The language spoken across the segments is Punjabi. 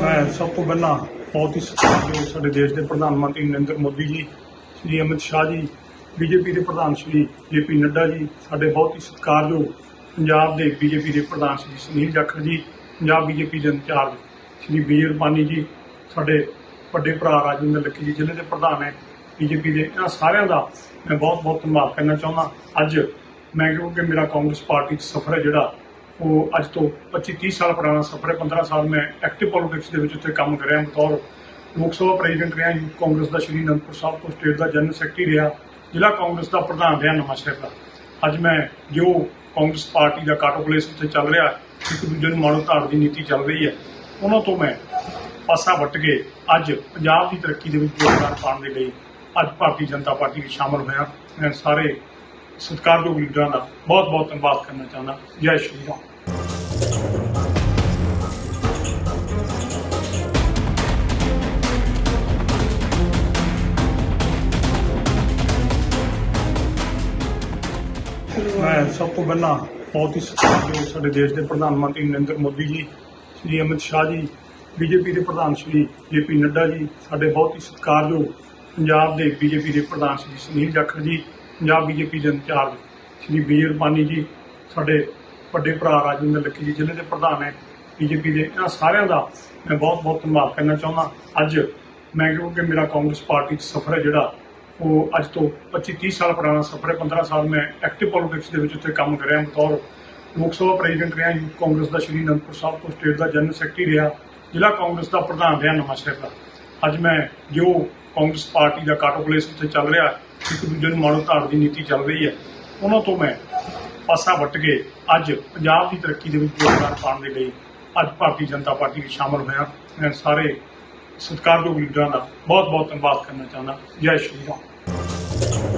ਮੈਂ ਸਭ ਤੋਂ ਪਹਿਲਾਂ ਬਹੁਤ ਹੀ ਸਤਿਕਾਰਯੋਗ ਸਾਡੇ ਦੇਸ਼ ਦੇ ਪ੍ਰਧਾਨ ਮੰਤਰੀ ਨਰਿੰਦਰ ਮੋਦੀ ਜੀ, ਸ਼੍ਰੀ ਅਮਿਤ ਸ਼ਾਹ ਜੀ, ਬੀਜੇਪੀ ਦੇ ਪ੍ਰਧਾਨ ਸ਼੍ਰੀ ਜੇਪੀ ਨੱਡਾ ਜੀ, ਸਾਡੇ ਬਹੁਤ ਹੀ ਸਤਿਕਾਰਯੋਗ ਪੰਜਾਬ ਦੇ ਬੀਜੇਪੀ ਦੇ ਪ੍ਰਧਾਨ ਸ਼੍ਰੀ ਸੁਨੀਲ ਜਾਖੜ ਜੀ, ਪੰਜਾਬ ਬੀਜੇਪੀ ਦੇ ਇੰਚਾਰਜ ਸ਼੍ਰੀ ਵੀਰ ਮਾਨੀ ਜੀ, ਸਾਡੇ ਵੱਡੇ ਭਰਾ ਰਾਜਿੰਦਰ ਲੱਕੀ ਜੀ ਜ਼ਿਲ੍ਹੇ ਦੇ ਪ੍ਰਧਾਨ ਹੈ ਬੀਜੇਪੀ ਦੇ, ਇਹਨਾਂ ਸਾਰਿਆਂ ਦਾ ਮੈਂ ਬਹੁਤ ਬਹੁਤ ਧੰਨਵਾਦ ਕਰਨਾ ਚਾਹੁੰਦਾ। ਅੱਜ ਮੈਂ ਕਿਉਂਕਿ ਮੇਰਾ ਕਾਂਗਰਸ ਪਾਰਟੀ 'ਚ ਸਫ਼ਰ ਹੈ ਜਿਹੜਾ, ਉਹ ਅੱਜ ਤੋਂ 25 30 ਸਾਲ ਪੁਰਾਣਾ ਸਫ਼ਰ ਹੈ। 15 ਸਾਲ ਮੈਂ ਐਕਟਿਵ ਪੋਲਿਟਿਕਸ ਦੇ ਵਿੱਚ ਉੱਥੇ ਕੰਮ ਕਰਿਆ ਬਤੌਰ। ਲੋਕ ਸਭਾ ਪ੍ਰੈਜ਼ੀਡੈਂਟ ਰਿਹਾ ਯੂਥ ਕਾਂਗਰਸ ਦਾ ਸ਼੍ਰੀ ਅਨੰਦਪੁਰ ਸਾਹਿਬ ਤੋਂ ਸਟੇਟ ਦਾ ਜਨਰਲ ਸੈਕਟਰੀ ਰਿਹਾ, ਜ਼ਿਲ੍ਹਾ ਕਾਂਗਰਸ ਦਾ ਪ੍ਰਧਾਨ ਰਿਹਾ ਨਵਾਂਸ਼ਹਿਰ ਦਾ। ਅੱਜ ਮੈਂ ਜੋ ਕਾਂਗਰਸ ਪਾਰਟੀ ਦਾ ਕਾਟੋਪਲੇਸ ਉੱਥੇ ਚੱਲ ਰਿਹਾ, ਇੱਕ ਦੂਜੇ ਨੂੰ ਮਾਣੋ ਧਾਰ ਦੀ ਨੀਤੀ ਚੱਲ ਰਹੀ ਹੈ, ਉਹਨਾਂ ਤੋਂ ਮੈਂ ਪਾਸਾ ਵੱਟ ਕੇ ਅੱਜ ਪੰਜਾਬ ਦੀ ਤਰੱਕੀ ਦੇ ਵਿੱਚ ਯੋਗਦਾਨ ਪਾਉਣ ਦੇ ਲਈ ਅੱਜ ਭਾਰਤੀ ਜਨਤਾ ਪਾਰਟੀ ਵਿੱਚ ਸ਼ਾਮਲ ਹੋਇਆ। ਮੈਂ ਸਾਰੇ ਸਤਿਕਾਰਯੋਗ ਲੀਡਰਾਂ ਦਾ ਬਹੁਤ ਬਹੁਤ ਧੰਨਵਾਦ ਕਰਨਾ ਚਾਹੁੰਦਾ। ਜੈ ਸ਼੍ਰੀ ਰਾਮ। ਮੈਂ ਸਭ ਤੋਂ ਪਹਿਲਾਂ ਬਹੁਤ ਹੀ ਸਤਿਕਾਰਯੋਗ ਸਾਡੇ ਦੇਸ਼ ਦੇ ਪ੍ਰਧਾਨ ਮੰਤਰੀ ਨਰਿੰਦਰ ਮੋਦੀ ਜੀ, ਸ਼੍ਰੀ ਅਮਿਤ ਸ਼ਾਹ ਜੀ ਬੀਜੇਪੀ ਦੇ ਪ੍ਰਧਾਨ ਸ਼੍ਰੀ ਜੇਪੀ ਨੱਡਾ ਜੀ, ਸਾਡੇ ਬਹੁਤ ਹੀ ਸਤਿਕਾਰਯੋਗ ਪੰਜਾਬ ਦੇ ਬੀਜੇਪੀ ਦੇ ਪ੍ਰਧਾਨ ਸ਼੍ਰੀ ਸੁਨੀਲ ਜਾਖੜ ਜੀ, ਪੰਜਾਬ ਬੀਜੇਪੀ ਦੇ ਇੰਚਾਰਜ ਸ਼੍ਰੀ ਵੀਰ ਮਾਨੀ ਜੀ, ਸਾਡੇ ਵੱਡੇ ਭਰਾ ਰਾਜਿੰਦਰ ਲੱਕੀ ਜੀ ਜ਼ਿਲ੍ਹੇ ਦੇ ਪ੍ਰਧਾਨ ਹੈ ਬੀਜੇਪੀ ਦੇ, ਇਹਨਾਂ ਸਾਰਿਆਂ ਦਾ ਮੈਂ ਬਹੁਤ ਬਹੁਤ ਧੰਨਵਾਦ ਕਰਨਾ ਚਾਹੁੰਦਾ। ਅੱਜ ਮੈਂ ਕਿਉਂਕਿ ਮੇਰਾ ਕਾਂਗਰਸ ਪਾਰਟੀ 'ਚ ਸਫ਼ਰ ਹੈ ਜਿਹੜਾ, ਉਹ ਅੱਜ ਤੋਂ 25 30 ਸਾਲ ਪੁਰਾਣਾ ਸਫ਼ਰ ਹੈ 15 ਸਾਲ ਮੈਂ ਐਕਟਿਵ ਪੋਲਿਟਿਕਸ ਦੇ ਵਿੱਚ ਉੱਥੇ ਕੰਮ ਕਰਿਆ ਬਤੌਰ ਲੋਕ ਸਭਾ ਪ੍ਰੈਜ਼ੀਡੈਂਟ ਰਿਹਾ, ਯੂਥ ਕਾਂਗਰਸ ਦਾ ਸ਼੍ਰੀ ਅਨੰਦਪੁਰ ਸਾਹਿਬ ਤੋਂ ਸਟੇਟ ਦਾ ਜਨਰਲ ਸੈਕਟਰੀ ਰਿਹਾ। ਜ਼ਿਲ੍ਹਾ ਕਾਂਗਰਸ ਦਾ ਪ੍ਰਧਾਨ ਰਿਹਾ ਨਵਾਂਸ਼ਹਿਰ ਦਾ। ਅੱਜ ਮੈਂ ਜੋ ਕਾਂਗਰਸ ਪਾਰਟੀ ਦਾ ਕਾਟੋਪਲੇਸ ਉੱਥੇ ਚੱਲ ਰਿਹਾ, ਇੱਕ ਦੂਜੇ ਨੂੰ ਮਾਣੋ ਧਾਰ ਦੀ ਨੀਤੀ ਚੱਲ ਰਹੀ ਹੈ, ਉਹਨਾਂ ਤੋਂ ਮੈਂ ਪਾਸਾ ਵੱਟ ਕੇ ਅੱਜ ਪੰਜਾਬ ਦੀ ਤਰੱਕੀ ਦੇ ਵਿੱਚ ਯੋਗਦਾਨ ਪਾਉਣ ਦੇ ਲਈ ਅੱਜ ਭਾਰਤੀ ਜਨਤਾ ਪਾਰਟੀ ਵਿੱਚ ਸ਼ਾਮਲ ਹੋਇਆ। ਮੈਂ ਸਾਰੇ ਸਤਿਕਾਰਯੋਗ ਲੀਡਰਾਂ ਦਾ ਬਹੁਤ ਬਹੁਤ ਧੰਨਵਾਦ ਕਰਨਾ ਚਾਹੁੰਦਾ। ਜੈ ਸ਼੍ਰੀ ਰਾਮ।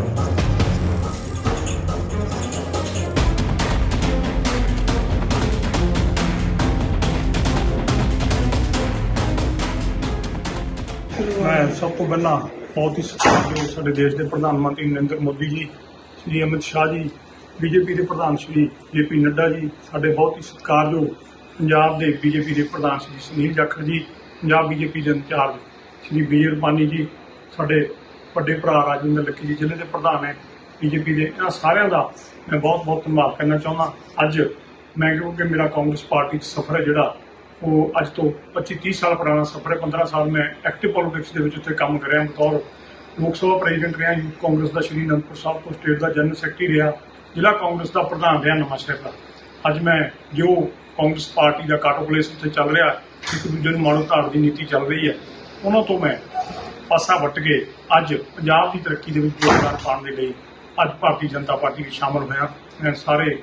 ਸਭ ਤੋਂ ਪਹਿਲਾਂ ਬਹੁਤ ਹੀ ਸਤਿਕਾਰਯੋਗ ਸਾਡੇ ਦੇਸ਼ ਦੇ ਪ੍ਰਧਾਨ ਮੰਤਰੀ ਨਰਿੰਦਰ ਮੋਦੀ ਜੀ, ਸ਼੍ਰੀ ਅਮਿਤ ਸ਼ਾਹ ਜੀ, ਬੀਜੇਪੀ ਦੇ ਪ੍ਰਧਾਨ ਸ਼੍ਰੀ ਜੇਪੀ ਨੱਡਾ ਜੀ, ਸਾਡੇ ਬਹੁਤ ਹੀ ਸਤਿਕਾਰਯੋਗ ਪੰਜਾਬ ਦੇ ਬੀਜੇਪੀ ਦੇ ਪ੍ਰਧਾਨ ਸ਼੍ਰੀ ਸੁਨੀਲ ਜਾਖੜ ਜੀ, ਪੰਜਾਬ ਬੀਜੇਪੀ ਦੇ ਇੰਚਾਰਜ ਸ਼੍ਰੀ ਵੀਰ ਮਾਨੀ ਜੀ, ਸਾਡੇ ਵੱਡੇ ਭਰਾ ਰਾਜਿੰਦਰ ਲੱਕੀ ਜੀ ਜ਼ਿਲ੍ਹੇ ਦੇ ਪ੍ਰਧਾਨ ਹੈ ਬੀਜੇਪੀ ਦੇ, ਇਹਨਾਂ ਸਾਰਿਆਂ ਦਾ ਮੈਂ ਬਹੁਤ ਬਹੁਤ ਧੰਨਵਾਦ ਕਰਨਾ ਚਾਹੁੰਦਾ। ਅੱਜ ਮੈਂ ਕਿਉਂਕਿ ਮੇਰਾ ਕਾਂਗਰਸ ਪਾਰਟੀ 'ਚ ਸਫ਼ਰ ਹੈ ਜਿਹੜਾ ਉਹ ਅੱਜ ਤੋਂ 25 30 ਸਾਲ ਪੁਰਾਣਾ ਸਫ਼ਰ ਹੈ 15 ਸਾਲ ਮੈਂ ਐਕਟਿਵ ਪੋਲਿਟਿਕਸ ਦੇ ਵਿੱਚ ਉੱਥੇ ਕੰਮ ਕਰਿਆ ਬਤੌਰ ਲੋਕ ਸਭਾ ਪ੍ਰੈਜ਼ੀਡੈਂਟ ਰਿਹਾ, ਯੂਥ ਕਾਂਗਰਸ ਦਾ ਸ਼੍ਰੀ ਅਨੰਦਪੁਰ ਸਾਹਿਬ ਤੋਂ ਸਟੇਟ ਦਾ ਜਨਰਲ ਸੈਕਟਰੀ ਰਿਹਾ, ਜ਼ਿਲ੍ਹਾ ਕਾਂਗਰਸ ਦਾ ਪ੍ਰਧਾਨ ਰਿਹਾ ਨਵਾਂਸ਼ਹਿਰ ਦਾ। ਅੱਜ ਮੈਂ ਜੋ ਕਾਂਗਰਸ ਪਾਰਟੀ ਦਾ ਕਾਟੋ ਪਲੇਸ ਉੱਥੇ ਚੱਲ ਰਿਹਾ, ਇੱਕ ਦੂਜੇ ਨੂੰ ਮਾਣੋ ਧਾਰ ਦੀ ਨੀਤੀ ਚੱਲ ਰਹੀ ਹੈ, ਉਹਨਾਂ ਤੋਂ ਮੈਂ ਪਾਸਾ ਵੱਟ ਕੇ ਅੱਜ ਪੰਜਾਬ ਦੀ ਤਰੱਕੀ ਦੇ ਵਿੱਚ ਯੋਗਦਾਨ ਪਾਉਣ ਦੇ ਲਈ ਅੱਜ ਭਾਰਤੀ ਜਨਤਾ ਪਾਰਟੀ ਵਿੱਚ ਸ਼ਾਮਲ ਹੋਇਆ, ਮੈਂ ਸਾਰੇ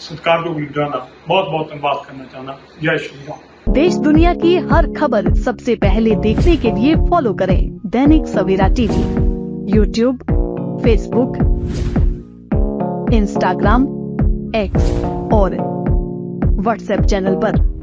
सरकार को जाना बहुत बहुत धन्यवाद करना चाहना जय श्री राम देश दुनिया की हर खबर सबसे पहले देखने के लिए फॉलो करें Dainik Savera TV YouTube Facebook Instagram X और व्हाट्सएप चैनल पर।